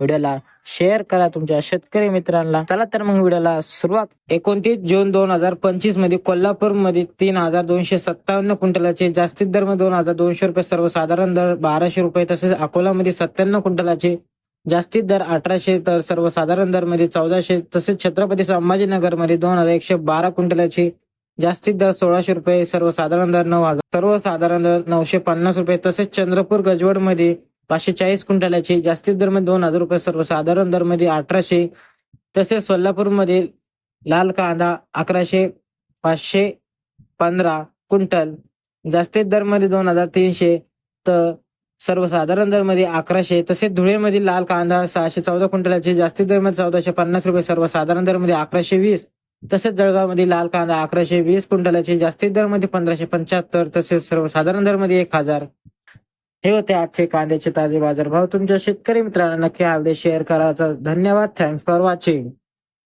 व्हिडिओला शेअर करा तुमच्या शेतकरी मित्रांना. चला तर मग व्हिडिओला सुरुवात. एकोणतीस जून दोन हजार पंचवीसमध्ये कोल्हापूरमध्ये तीन हजार दोनशे सत्तावन्न क्विंटलाचे जास्तीत दर दोन हजार दोनशे रुपये सर्वसाधारण दर बाराशे रुपये तसेच अकोलामध्ये सत्त्याण्णव क्विंटलाचे जास्तीत दर अठराशे तर सर्वसाधारण दरमध्ये चौदाशे तसेच छत्रपती संभाजीनगरमध्ये दोन हजार एकशे बारा क्विंटलाचे जास्तीत दर सोळाशे रुपये सर्वसाधारण दर नऊ हजार सर्वसाधारण दर नऊशे पन्नास रुपये तसेच चंद्रपूर गजवडमध्ये पाचशे चाळीस क्विंटलाची जास्तीत दरमध्ये दोन हजार रुपये सर्वसाधारण दरमध्ये अठराशे. तसेच सोलापूरमध्ये लाल कांदा अकराशे पाचशे पंधरा क्विंटल. जास्तीत दरमध्ये दोन हजार तीनशे तर सर्वसाधारण दरमध्ये अकराशे. तसेच धुळेमध्ये लाल कांदा सहाशे चौदा क्विंटलाचे जास्तीत दरमध्ये चौदाशे पन्नास रुपये सर्वसाधारण दरमध्ये अकराशे वीस. तसेच जळगावमध्ये लाल कांदा अकराशे वीस क्विंटलाचे जास्तीत दरमध्ये पंधराशे पंच्याहत्तर. तसेच सर्वसाधारण दरमध्ये एक हजार. हे होते आजचे कांद्याचे ताजे बाजारभाव तुमच्या शेतकरी मित्रांना नक्की आवडे शेअर करायचा धन्यवाद. Thanks for watching